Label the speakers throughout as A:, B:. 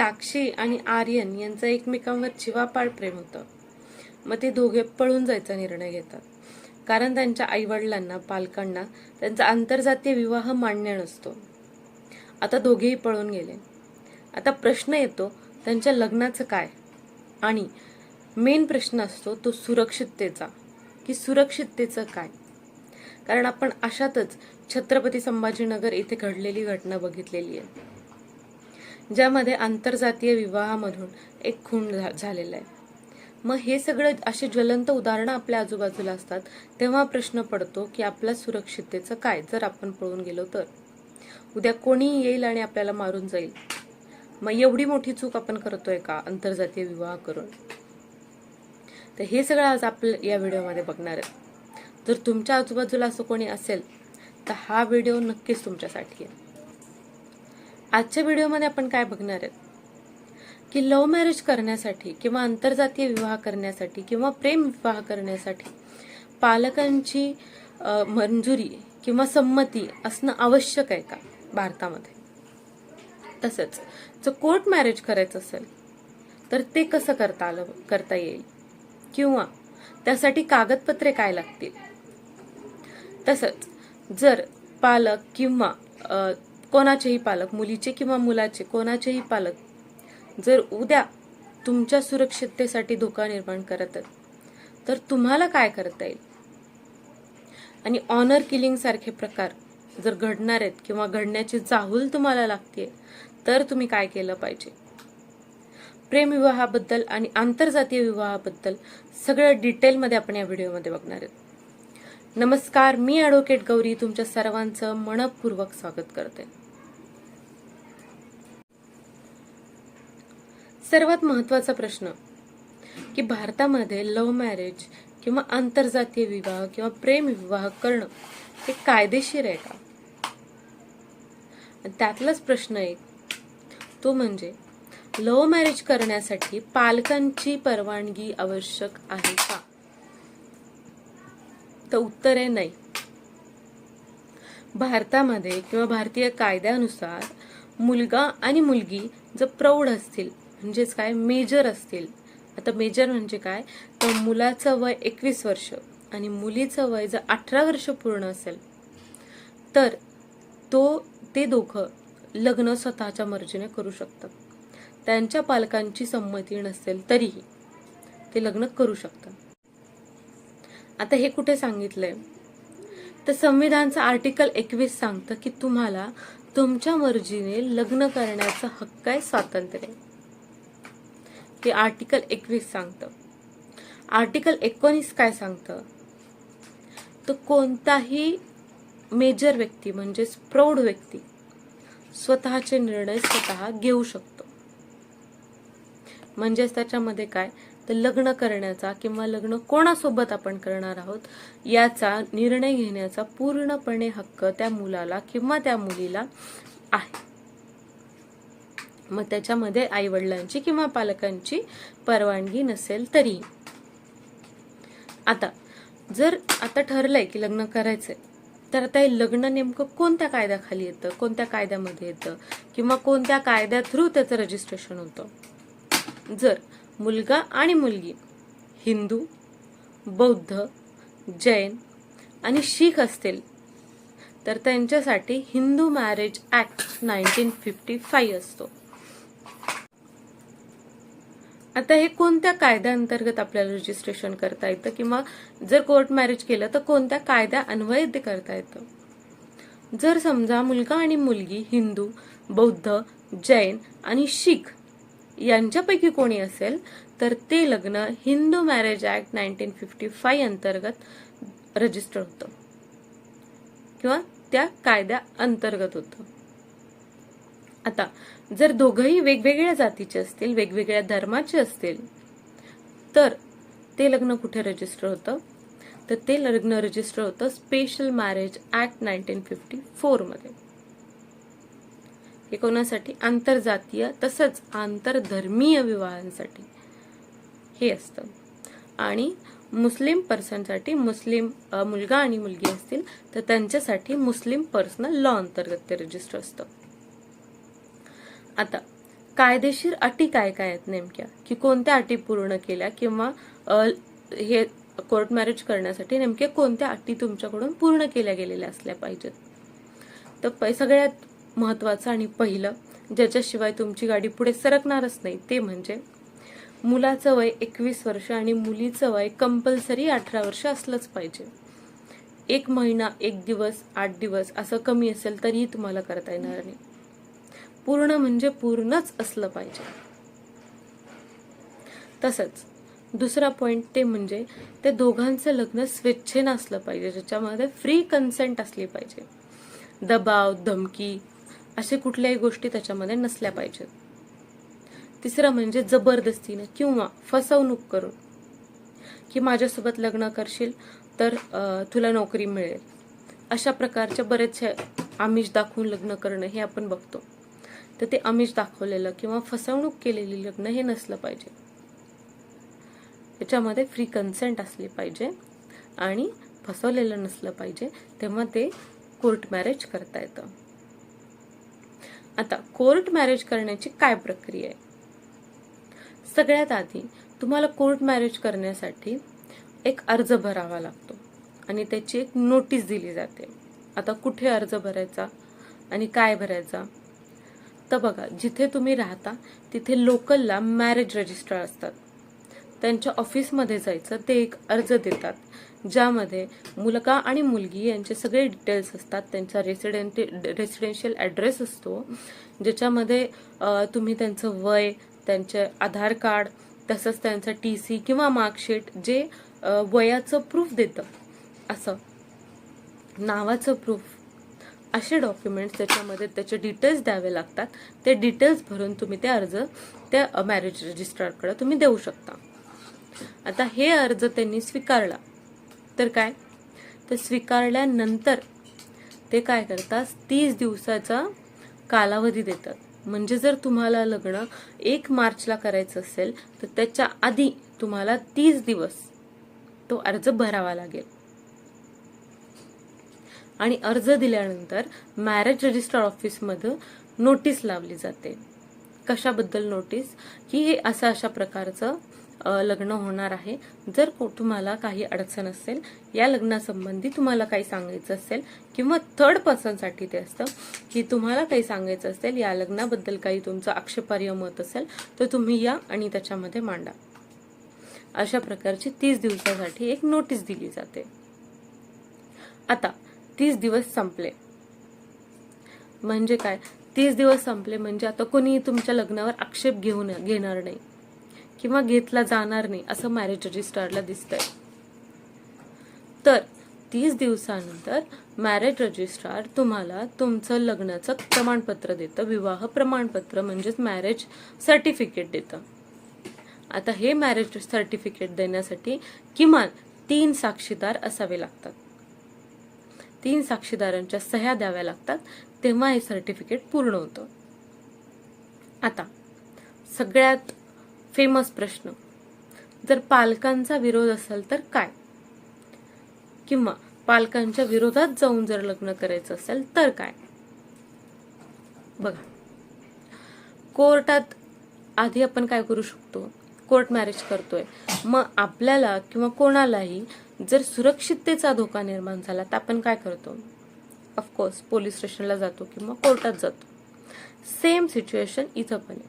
A: साक्षी आणि आर्यन यांचं एकमेकांवर जीवापाड प्रेम होतं. मग ते दोघे पळून जायचा निर्णय घेतात. कारण त्यांच्या आईवडिलांना पालकांना त्यांचा आंतरजातीय विवाह मान्य नसतो. आता दोघेही पळून गेले. आता प्रश्न येतो त्यांच्या लग्नाचं काय? आणि मेन प्रश्न असतो तो सुरक्षिततेचा. की सुरक्षिततेचं काय? कारण आपण अशातच छत्रपती संभाजीनगर इथे घडलेली घटना बघितलेली आहे. ज्यामध्ये आंतरजातीय विवाहामधून एक खून झा- झालेला आहे. मग हे सगळं असे ज्वलंत उदाहरणं आपल्या आजूबाजूला असतात तेव्हा प्रश्न पडतो की आपल्या सुरक्षिततेचं काय जर आपण पळून गेलो तर? उद्या कोणीही येईल आणि आपल्याला मारून जाईल? मग एवढी मोठी चूक आपण करतोय का? आंतरजातीय विवाह करून? तर हे सगळं आज आपण या व्हिडिओमध्ये बघणार आहे. जर तुमच्या आजूबाजूला असं कोणी असेल तर हा व्हिडिओ नक्कीच तुमच्यासाठी आहे. आजच्या व्हिडिओमध्ये आपण काय बघणार आहेत? की लव्ह मॅरेज करण्यासाठी किंवा आंतरजातीय विवाह करण्यासाठी किंवा प्रेम विवाह करण्यासाठी पालकांची मंजुरी किंवा संमती असणं आवश्यक आहे का भारतामध्ये? तसंच जर कोर्ट मॅरेज करायचं असेल तर ते कसं करता आलं करता येईल? किंवा त्यासाठी कागदपत्रे काय लागतील? तसंच जर पालक किंवा कोणाचेही पालक मुलीचे किंवा मुलाचे कोणाचेही पालक जर उद्या तुमच्या सुरक्षिततेसाठी धोका निर्माण करत आहेत तर तुम्हाला काय करता येईल? आणि ऑनर किलिंग सारखे प्रकार जर घडणार आहेत किंवा घडण्याची चाहूल तुम्हाला लागते तर तुम्ही काय केलं पाहिजे? प्रेमविवाहाबद्दल आणि आंतरजातीय विवाहाबद्दल सगळं डिटेलमध्ये आपण या व्हिडिओमध्ये बघणार आहोत. नमस्कार मी ॲडव्होकेट गौरी तुमच्या सर्वांचं मनपूर्वक स्वागत करते. सर्वात महत्त्वाचा प्रश्न की भारतामध्ये लव्ह मॅरेज किंवा आंतरजातीय विवाह किंवा प्रेम विवाह करणं हे कायदेशीर आहे का? त्यातलाच प्रश्न एक तो म्हणजे लव्ह मॅरेज करण्यासाठी पालकांची परवानगी आवश्यक आहे का? तर उत्तर आहे नाही. भारतामध्ये किंवा भारतीय कायद्यानुसार मुलगा आणि मुलगी जर प्रौढ असतील म्हणजेच काय? मेजर असतील. आता मेजर म्हणजे काय? तर मुलाचं वय एकवीस वर्ष आणि मुलीचं वय जर अठरा वर्ष पूर्ण असेल तर तो ते दोघं लग्न स्वतःच्या मर्जीने करू शकतात. त्यांच्या पालकांची संमती नसेल तरीही ते लग्न करू शकतात. आता हे कुठे सांगितलंय? तर संविधानचं आर्टिकल एकवीस सांगतं की तुम्हाला तुमच्या मर्जीने लग्न करण्याचा हक्क आहे स्वातंत्र्य ते आर्टिकल एकवीस सांगतं. आर्टिकल एकोणीस काय सांगतं? तर कोणताही मेजर व्यक्ती म्हणजेच प्रौढ व्यक्ती स्वतःचे निर्णय स्वतः घेऊ शकतो. म्हणजेच त्याच्यामध्ये काय? तर लग्न करण्याचा किंवा लग्न कोणासोबत आपण करणार आहोत याचा निर्णय घेण्याचा पूर्णपणे हक्क त्या मुलाला किंवा त्या मुलीला आहे. मग त्याच्यामध्ये आईवडिलांची किंवा पालकांची परवानगी नसेल तरी. आता जर आता ठरलंय की लग्न करायचंय तर आता हे लग्न नेमकं कोणत्या कायद्याखाली येतं कोणत्या कायद्यामध्ये येतं किंवा कोणत्या कायद्या थ्रू त्याचं रजिस्ट्रेशन होतं? जर मुलगा आणि मुलगी हिंदू बौद्ध जैन आणि शीख असतील तर त्यांच्यासाठी Hindu Marriage Act nineteen fifty five असतो. आता हे कोणत्या कायद्याअंतर्गत आपल्याला रजिस्ट्रेशन करता येतं? किंवा जर कोर्ट मॅरेज केलं तर कोणत्या कायद्या अन्वये ते करता येतं? जर समजा मुलगा आणि मुलगी हिंदू बौद्ध जैन आणि शीख यांच्यापैकी कोणी असेल तर ते लग्न Hindu Marriage Act nineteen fifty five अंतर्गत रजिस्टर होतं. किंवा त्या कायद्या अंतर्गत होतं. आता जर दोघंही वेगवेगळ्या जातीचे असतील वेगवेगळ्या धर्माचे असतील तर ते लग्न कुठे रजिस्टर होतं? तर ते लग्न रजिस्टर होतं Special Marriage Act nineteen fifty फोरमध्ये हे कोणासाठी? आंतरजातीय तसंच आंतरधर्मीय विवाहांसाठी हे असतं. आणि मुस्लिम पर्सनसाठी मुस्लिम मुलगा आणि मुलगी असतील तर त्यांच्यासाठी मुस्लिम पर्सनल लॉ अंतर्गत ते रजिस्टर असतं. आता कायदेशीर अटी काय काय आहेत नेमक्या? की कोणत्या अटी पूर्ण केल्या किंवा हे कोर्ट मॅरेज करण्यासाठी नेमक्या कोणत्या अटी तुमच्याकडून पूर्ण केल्या गेलेल्या असल्या पाहिजेत? तर सगळ्यात महत्त्वाचं आणि पहिलं ज्याच्याशिवाय तुमची गाडी पुढे सरकणारच नाही ते म्हणजे मुलाचं वय एकवीस वर्ष आणि मुलीचं वय कंपल्सरी अठरा वर्ष असलंच पाहिजे. एक महिना एक दिवस आठ दिवस असं कमी असेल तरीही तुम्हाला करता येणार नाही. पूर्ण म्हणजे पूर्णच असलं पाहिजे. तसंच दुसरा पॉइंट ते म्हणजे ते दोघांचं लग्न स्वेच्छेनं असलं पाहिजे ज्याच्यामध्ये फ्री कन्सेंट असली पाहिजे. दबाव धमकी असे कुठल्याही गोष्टी त्याच्यामध्ये नसल्या पाहिजेत. तिसरं म्हणजे जबरदस्तीनं किंवा फसवणूक करून की माझ्यासोबत लग्न करशील तर तुला नोकरी मिळेल. अशा प्रकारच्या बरेचसे आमिष दाखवून लग्न करणं हे आपण बघतो. तर ते अमिष दाखवलेलं किंवा फसवणूक केलेली लग्न हे नसलं पाहिजे. त्याच्यामध्ये फ्री कन्सेंट असली पाहिजे आणि फसवलेलं नसलं पाहिजे तेव्हा ते कोर्ट मॅरेज करता येतं. आता कोर्ट मॅरेज करण्याची काय प्रक्रिया आहे? सगळ्यात आधी तुम्हाला कोर्ट मॅरेज करण्यासाठी एक अर्ज भरावा लागतो आणि त्याची एक नोटीस दिली जाते. आता कुठे अर्ज भरायचा आणि काय भरायचा? तर बघा जिथे तुम्ही राहता तिथे लोकलला मॅरेज रजिस्ट्रार असतात. त्यांच्या ऑफिसमध्ये जायचं ते एक अर्ज देतात ज्यामध्ये मुलगा आणि मुलगी यांचे सगळे डिटेल्स असतात त्यांचा रेसिडेंट रेसिडेन्शियल ॲड्रेस असतो ज्याच्यामध्ये तुम्ही त्यांचं वय त्यांचे आधार कार्ड तसंच त्यांचं टी सी किंवा मार्कशीट जे वयाचं प्रूफ देतं. असं. नावाचं प्रूफ असे डॉक्युमेंट्स त्याच्यामध्ये त्याचे डिटेल्स द्यावे लागतात. ते डिटेल्स भरून तुम्ही ते अर्ज त्या मॅरेज रजिस्ट्रारकडे तुम्ही देऊ शकता. आता हे अर्ज त्यांनी स्वीकारला. तर काय? तर स्वीकारल्यानंतर ते काय करतात? तीस दिवसाचा कालावधी देतात. म्हणजे जर तुम्हाला लग्न एक मार्चला करायचं असेल तर त्याच्या आधी तुम्हाला तीस दिवस तो अर्ज भरावा लागेल. आणि अर्ज दिल्यानंतर मॅरेज रजिस्टर ऑफिसमध्ये नोटीस लावली जाते. कशाबद्दल नोटीस की हे असं अशा प्रकारचं लग्न होणार आहे. जर तुम्हाला काही अडचण असेल या लग्नासंबंधी तुम्हाला काही सांगायचं असेल किंवा थर्ड पर्सनसाठी ते असतं की तुम्हाला काही सांगायचं असेल या लग्नाबद्दल काही तुमचं आक्षेपार्ह मत असेल तर तुम्ही या आणि त्याच्यामध्ये मांडा. अशा प्रकारची तीस दिवसासाठी एक नोटीस दिली जाते. आता तीस दिवस संपले. म्हणजे काय? तीस दिवस संपले म्हणजे आता कोणी तुमच्या लग्नावर आक्षेप घेऊन घेणार नाही. किंवा घेतला जाणार नाही असं मॅरेज रजिस्ट्रारला दिसतंय. तर तीस दिवसानंतर मॅरेज रजिस्ट्रार तुम्हाला तुमचं लग्नाचं प्रमाणपत्र देतं. विवाह प्रमाणपत्र म्हणजेच मॅरेज सर्टिफिकेट देतं. आता हे मॅरेज सर्टिफिकेट देण्यासाठी किमान तीन साक्षीदार असावे लागतात. तीन साक्षीदारांच्या सह्या द्याव्या लागतात तेव्हा हे सर्टिफिकेट पूर्ण होतं. आता सगळ्यात फेमस प्रश्न जर पालकांचा विरोध असेल तर काय? किंवा पालकांच्या विरोधात जाऊन जर लग्न करायचं असेल तर काय? बघा कोर्टात आधी आपण काय करू शकतो? कोर्ट मॅरेज करतोय. मग आपल्याला किंवा कोणालाही जर सुरक्षिततेचा धोका निर्माण झाला तर आपण काय करतो? ऑफकोर्स पोलीस स्टेशनला जातो किंवा कोर्टात जातो. सेम सिच्युएशन इथं पण आहे.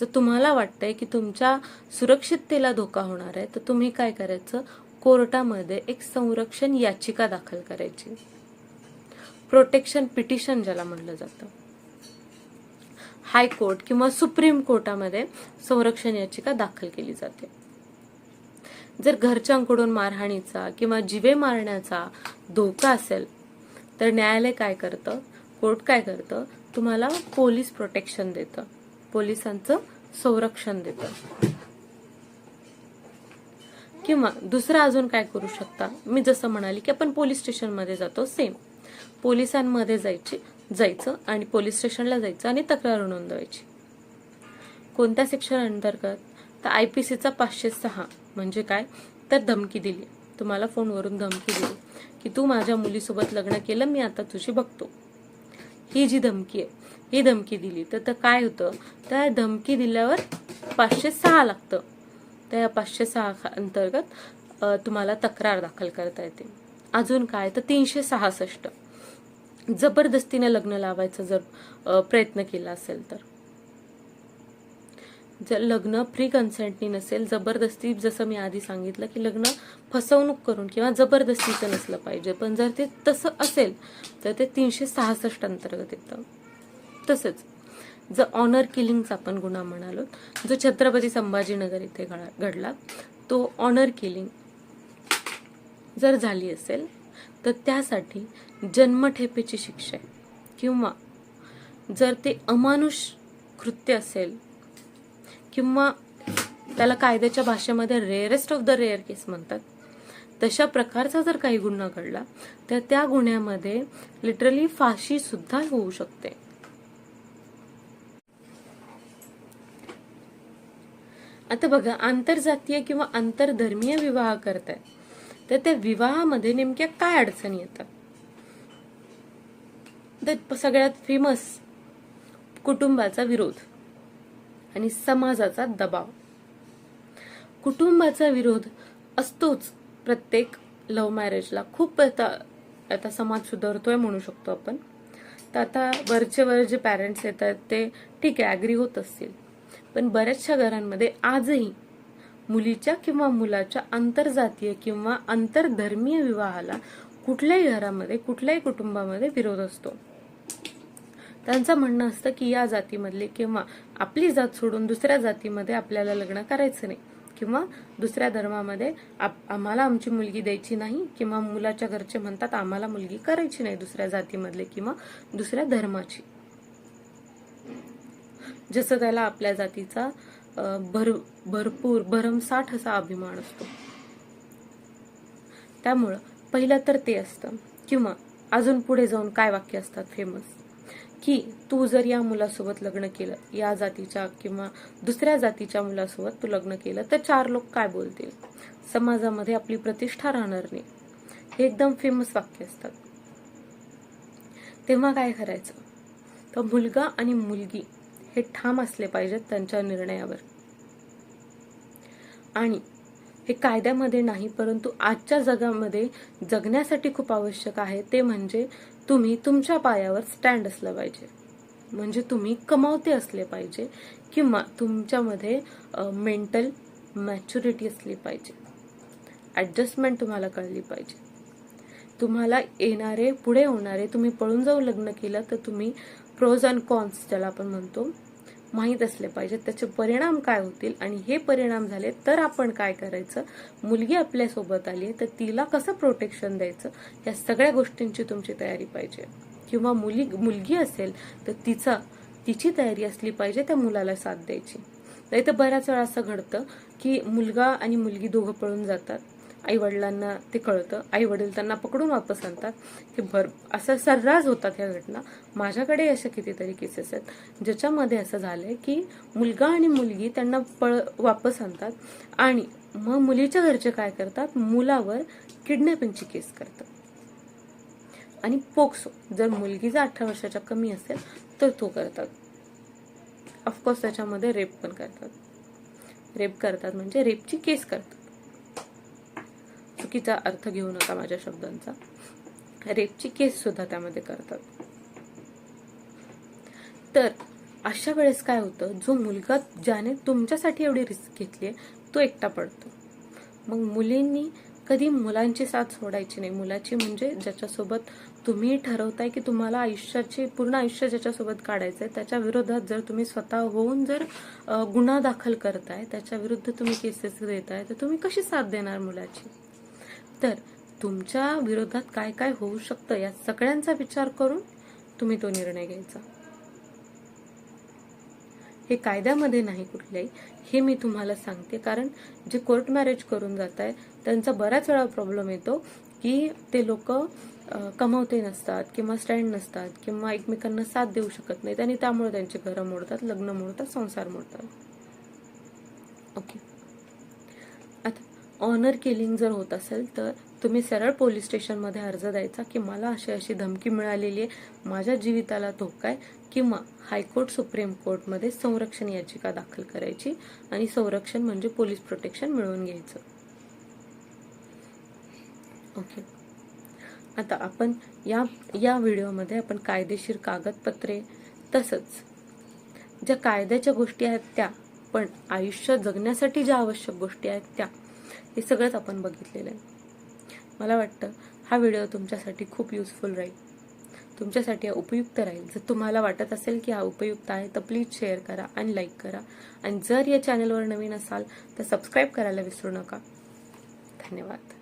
A: जर तुम्हाला वाटतंय की तुमच्या सुरक्षिततेला धोका होणार आहे तर तुम्ही काय करायचं? कोर्टामध्ये एक संरक्षण याचिका दाखल करायची. प्रोटेक्शन पिटिशन ज्याला म्हटलं जातं. हायकोर्ट किंवा सुप्रीम कोर्टामध्ये संरक्षण याचिका दाखल केली जाते. जर घरच्यांकडून मारहाणीचा किंवा जिवे मारण्याचा धोका असेल तर न्यायालय काय करतं? कोर्ट काय करतं? तुम्हाला पोलीस प्रोटेक्शन देतं. पोलिसांचं संरक्षण देतं. किंवा दुसरं अजून काय करू शकता? मी जसं म्हणाली की आपण पोलीस स्टेशनमध्ये जातो सेम पोलिसांमध्ये जायची जायचं आणि पोलीस स्टेशनला जायचं आणि तक्रार नोंदवायची. कोणत्या सेक्शन अंतर्गत? तर आय पी सीचा पाचशे सहा. म्हणजे काय? तर धमकी दिली. तुम्हाला फोनवरून धमकी दिली. की तू माझ्या मुलीसोबत लग्न केलं मी आता तुझी बघतो. ही जी धमकी आहे ही धमकी दिली. तर तर काय होतं? तर धमकी दिल्यावर पाचशे सहा लागतं. तर या पाचशे सहा अंतर्गत तुम्हाला तक्रार दाखल करता येते. अजून काय? तर तीनशे सहासष्ट. जबरदस्तीने लग्न लावायचा जर प्रयत्न केला असेल तर. जर लग्न फ्री कन्सेंटनी नसेल जबरदस्ती जसं मी आधी सांगितलं की लग्न फसवणूक करून किंवा जबरदस्तीचं नसलं पाहिजे. पण जर ते तसं असेल तर ते तीनशे सहासष्ट अंतर्गत येतं. तसंच जर ऑनर किलिंगचा आपण गुन्हा म्हणालो जो छत्रपती संभाजीनगर इथे घडला तो ऑनर किलिंग जर झाली असेल तर त्यासाठी जन्मठेपेची शिक्षा आहे. किंवा जर ते अमानुष कृत्य असेल किंवा त्याला कायद्याच्या भाषेमध्ये rarest of the rare case म्हणतात तशा प्रकारचा जर काही गुन्हा घडला तर त्या गुन्ह्यामध्ये लिटरली फाशी सुद्धा होऊ शकते. आता बघा आंतरजातीय किंवा आंतरधर्मीय विवाह करताय तर त्या विवाहामध्ये नेमक्या काय अडचणी येतात? द सगळ्यात फेमस कुटुंबाचा विरोध आणि समाजाचा दबाव. कुटुंबाचा विरोध असतोच प्रत्येक लव्ह मॅरेजला खूप आता आता समाज सुधारतोय म्हणू शकतो आपण. तर आता वरचे वर जे पॅरेंट्स येतात ते ठीक आहे ॲग्री होत असतील. पण बऱ्याचशा घरांमध्ये आजही मुलीच्या किंवा मुलाच्या आंतरजातीय किंवा आंतरधर्मीय विवाहाला कुठल्याही घरामध्ये कुठल्याही कुटुंबामध्ये विरोध असतो. त्यांचं म्हणणं असतं की या जातीमधले किंवा आपली जात सोडून दुसऱ्या जातीमध्ये आपल्याला लग्न करायचं नाही. किंवा दुसऱ्या धर्मामध्ये आप- आम्हाला आमची मुलगी द्यायची नाही किंवा मुलाच्या घरचे म्हणतात आम्हाला मुलगी करायची नाही दुसऱ्या जातीमधले किंवा दुसऱ्या धर्माची. जसं त्याला आपल्या जातीचा भर भरपूर भरमसाठ असा अभिमान असतो. त्यामुळं पहिलं तर ते असतं. किंवा अजून पुढे जाऊन काय वाक्य असतात फेमस की तू जर या मुलासोबत लग्न केलं या जातीच्या किंवा दुसऱ्या जातीच्या मुलासोबत तू लग्न केलं तर चार लोक काय बोलतील? समाजामध्ये आपली प्रतिष्ठा राहणार नाही. हे एकदम फेमस वाक्य असतात. तेव्हा काय करायचं? तर मुलगा आणि मुलगी हे ठाम असले पाहिजेत त्यांच्या निर्णयावर. आणि हे कायद्यामध्ये नाही परंतु आजच्या जगामध्ये जगण्यासाठी खूप आवश्यक आहे ते म्हणजे तुम्ही तुमच्या पायावर स्टँड असलं पाहिजे. म्हणजे तुम्ही कमावते असले पाहिजे किंवा तुमच्यामध्ये मेंटल मॅच्युरिटी असली पाहिजे. ॲडजस्टमेंट तुम्हाला कळली पाहिजे. तुम्हाला येणारे पुढे होणारे तुम्ही पळून जाऊ लग्न केलं तर तुम्ही प्रोज अँड कॉन्स ज्याला आपण म्हणतो माहीत असले पाहिजेत त्याचे परिणाम काय होतील आणि हे परिणाम झाले तर आपण काय करायचं? मुलगी आपल्यासोबत आली तर तिला कसं प्रोटेक्शन द्यायचं? या सगळ्या गोष्टींची तुमची तयारी पाहिजे. किंवा मुली मुलगी असेल तर तिचा तिची तयारी असली पाहिजे त्या मुलाला साथ द्यायची. नाही तर बऱ्याच वेळा असं घडतं की मुलगा आणि मुलगी दोघं पळून जातात. आई वडिलांना ते कळतं. आई वडील त्यांना पकडून वापस आणतात. की भर असं सर्रास होतात ह्या घटना. माझ्याकडे अशा कितीतरी केसेस आहेत ज्याच्यामध्ये असं झालंय की मुलगा आणि मुलगी त्यांना पळ वापस आणतात आणि मग मुलीच्या घरचे काय करतात? मुलावर किडनॅपिंगची केस करतात. आणि पोक्सो जर मुलगी जर अठरा वर्षाच्या कमी असेल तर तो करतात. ऑफकोर्स त्याच्यामध्ये रेप पण करतात. रेप करतात म्हणजे रेपची केस करतात. चुकीचा अर्थ घेऊ नका माझ्या शब्दांचा. रेपची केस सुद्धा त्यामध्ये करतात. तर अशा वेळेस काय होतं? जो मुलगा ज्याने तुमच्यासाठी एवढी रिस्क घेतली आहे तो एकटा पडतो. मग मुलींनी कधी मुलांची साथ सोडायची नाही. मुलाची म्हणजे ज्याच्यासोबत तुम्ही ठरवताय की तुम्हाला आयुष्याची पूर्ण आयुष्य ज्याच्यासोबत काढायचं आहे त्याच्या विरोधात जर तुम्ही स्वतः होऊन जर गुन्हा दाखल करताय त्याच्या विरुद्ध तुम्ही केसेस देताय तर तुम्ही कशी साथ देणार मुलाची? तर तुमच्या विरोधात काय काय होऊ शकतं या सगळ्यांचा विचार करून तुम्ही तो निर्णय घ्यायचा. हे कायद्यामध्ये नाही कुठल्याही हे मी तुम्हाला सांगते. कारण जे कोर्ट मॅरेज करून जात आहे त्यांचा बऱ्याच वेळा प्रॉब्लेम येतो की ते लोक कमवते नसतात किंवा स्टँड नसतात किंवा एकमेकांना साथ देऊ शकत नाहीत आणि त्यामुळे त्यांची घरं मोडतात लग्न मोडतात संसार मोडतात. ओके. ऑनर किलिंग जर होत असेल तर तुम्ही सरळ पोलीस स्टेशनमध्ये अर्ज द्यायचा की मला अशी अशी धमकी मिळालेली आहे. माझ्या जीविताला धोका आहे किंवा हायकोर्ट सुप्रीम कोर्टमध्ये संरक्षण याचिका दाखल करायची आणि संरक्षण म्हणजे पोलीस प्रोटेक्शन मिळवून घ्यायचं. ओके आता आपण या या व्हिडिओमध्ये आपण कायदेशीर कागदपत्रे तसंच ज्या कायद्याच्या गोष्टी आहेत त्या पण आयुष्य जगण्यासाठी ज्या आवश्यक गोष्टी आहेत त्या हे सगळंच आपण बघितलेलं आहे. मला वाटतं हा व्हिडिओ तुमच्यासाठी खूप युजफुल राहील. तुमच्यासाठी हा उपयुक्त राहील. जर तुम्हाला वाटत असेल की हा उपयुक्त आहे तर प्लीज शेअर करा आणि लाईक करा. आणि जर या चॅनलवर नवीन असाल तर सबस्क्राईब करायला विसरू नका. धन्यवाद.